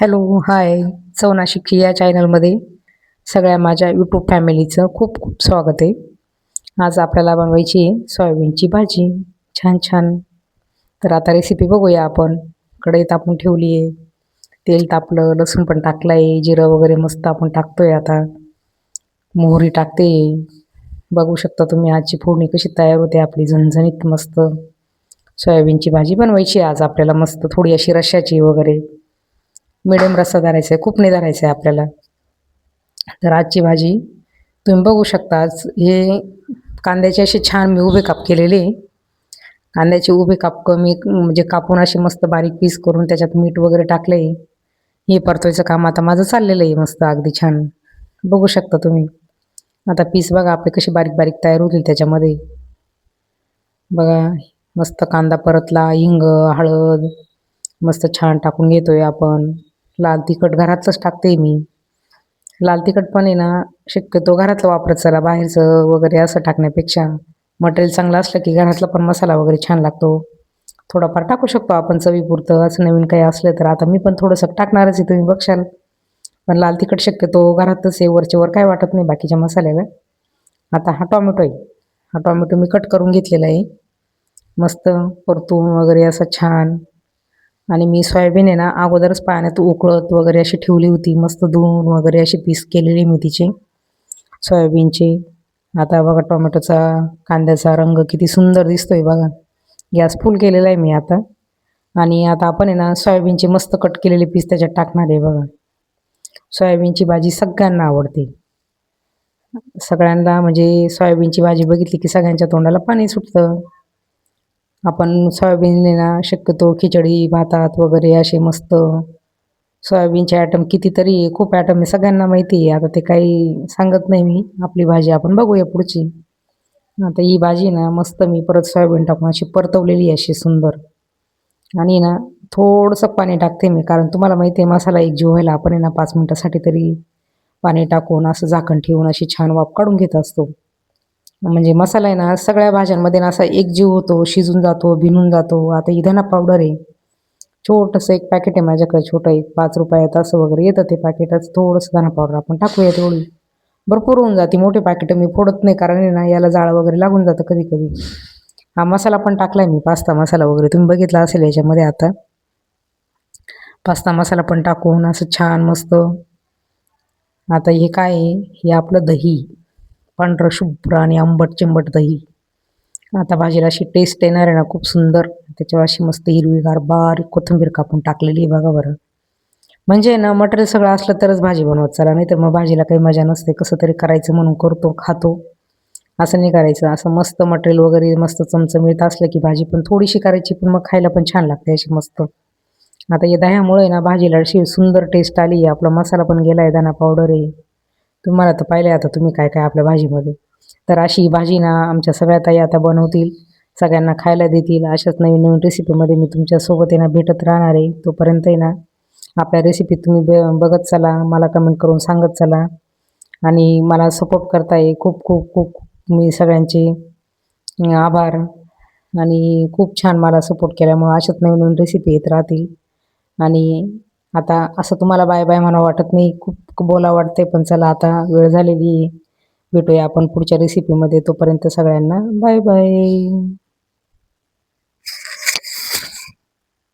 Hello hi. चवनाशिक या चॅनलमध्ये सगळ्या माझ्या यूट्यूब फॅमिलीचं खूप खूप स्वागत आहे. आज आपल्याला बनवायची आहे सोयाबीनची भाजी. छान छान. तर आता रेसिपी बघूया आपण. कढई तापून ठेवली आहे. तेल तापलं लसूण पण टाकलं आहे जिरं वगैरे मस्त आपण टाकतो आहे आता. मोहरी टाकते. बघू शकता तुम्ही आजची फोडणी कशी तयार होते आपली झणझणीत मस्त. सोयाबीनची भाजी बनवायची आहे आज आपल्याला मस्त थोडी अशी रश्याची वगैरे. मिडियम रस्सा धरायचा आहे खूप नाही धरायचं आहे आपल्याला. तर आजची भाजी तुम्ही बघू शकता हे कांद्याचे असे छान मी उभे काप केलेले. आहे. कांद्याचे उभे काप कमी म्हणजे कापून असे मस्त बारीक पीस करून त्याच्यात मीठ वगैरे टाकलं आहे हे परतवायचं काम आता माझं चाललेलं आहे मस्त अगदी छान. बघू शकता तुम्ही. आता पीस बघा आपले कसे बारीक बारीक तयार होतील त्याच्यामध्ये. बघा मस्त कांदा परतला हिंग हळद मस्त छान टाकून घेतोय आपण. लाल तिखट घरातलंच टाकते मी. लाल तिखट पण आहे ना शक्यतो घरातलं वापरत चला बाहेरचं वगैरे असं टाकण्यापेक्षा. मटेरियल चांगलं असलं की घरातला पण मसाला वगैरे छान लागतो. थोडाफार टाकू शकतो आपण चवीपुरतं असं नवीन काही असलं तर. आता मी पण थोडंसं टाकणारच आहे तुम्ही बघशाल. पण लाल तिखट शक्यतो घरातच आहे वरचे वर काय वाटत नाही बाकीच्या मसाल्याला. आता हा टॉमॅटो आहे. हा टॉमॅटो मी कट करून घेतलेला आहे. मस्त परतून वगैरे असं छान आणि मी सोयाबीन आहे ना अगोदरच पाण्यात उकळत वगैरे अशी ठेवली होती. मस्त धुवून वगैरे अशी पीस केलेली मी तिचे. सोयाबीनचे. आता बघा टोमॅटोचा कांद्याचा रंग किती सुंदर दिसतोय बघा. गॅस फुल केलेला आहे मी आता. आणि आता आपण आहे ना सोयाबीनचे मस्त कट केलेले पीस त्याच्यात टाकणार आहे बघा. सोयाबीनची भाजी सगळ्यांना आवडते. सगळ्यांना म्हणजे सोयाबीनची भाजी बघितली की सगळ्यांच्या तोंडाला पाणी सुटतं. आपण सोयाबीन ना शक्यतो खिचडी भातात वगैरे असे मस्त. सोयाबीनचे ॲटम कितीतरी खूप ॲटम आहे सगळ्यांना माहिती आहे. आता ते काही सांगत नाही मी. आपली भाजी आपण बघूया पुढची. आता ही भाजी ना मस्त मी परत सोयाबीन टाकून अशी परतवलेली आहे अशी सुंदर. आणि ना थोडंसं पाणी टाकते मी कारण तुम्हाला माहिती आहे मसाला एक जीव व्हायला आपण आहे ना पाच मिनटासाठी तरी पाणी टाकून असं झाकण ठेवून अशी छान वाफ काढून घेत असतो. म्हणजे मसाला आहे ना सगळ्या भाज्यांमध्ये ना असा एक जीव होतो शिजून जातो भिनून जातो. आता ही धना पावडर आहे. छोटंसं एक पॅकेट आहे माझ्याकडे छोटं एक पाच रुपयात असं वगैरे येतं ते पॅकेटच थोडंसं धना पावडर आपण टाकूया तेवढी. भरपूर होऊन जाते मोठे पॅकेट मी फोडत नाही कारण आहे ना याला जाळं वगैरे लागून जातं कधी कधी हा मसाला पण टाकला आहे मी पास्ता मसाला वगैरे. तुम्ही बघितला असेल याच्यामध्ये आता. पास्ता मसाला पण टाकून असं छान मस्त. आता हे काय आहे? हे आपलं दही. पांढरं शुभ्र आणि आंबट चिंबट दही. आता भाजीला अशी टेस्ट येणार आहे ना खूप सुंदर. त्याच्यावर अशी मस्त हिरवीगार बारीक कोथिंबीर कापून टाकलेली आहे बघा बरं. म्हणजे ना मटेरियल सगळं असलं तरच भाजी बनवत चला नाही तर मग भाजीला काही मजा नसते. कसं तरी करायचं म्हणून करतो खातो. असं नाही करायचं. असं मस्त मटेरियल वगैरे मस्त चमचमीत असलं की भाजी पण थोडीशी करायची पण मग खायला पण छान लागते अशी मस्त. आता या दह्यामुळे ना भाजीला अशी सुंदर टेस्ट आली आहे. आपला मसाला पण गेला आहे दाना पावडर आहे. तुम्हाला तर पाहिलं आता तुम्ही काय काय आपल्या भाजीमध्ये. तर अशी भाजी ना आमच्या सगळ्या ताई आता बनवतील सगळ्यांना खायला देतील. अशाच नवीन नवीन रेसिपीमध्ये मी तुमच्यासोबत ना भेटत राहणार आहे तोपर्यंत ना आपल्या रेसिपी तुम्ही ब बघत चला मला कमेंट करून सांगत चला. आणि मला सपोर्ट करताय. खूप खूप खूप मी सगळ्यांचे आभार. आणि खूप छान मला सपोर्ट केल्यामुळं अशाच नवीन नवीन रेसिपी येत राहतील. आणि आता असं तुम्हाला बाय बाय म्हणावं वाटत नाही. खूप बोला वाटते पण चला आता वेळ झालेली भेटूया आपण पुढच्या रेसिपीमध्ये तोपर्यंत सगळ्यांना बाय बाय.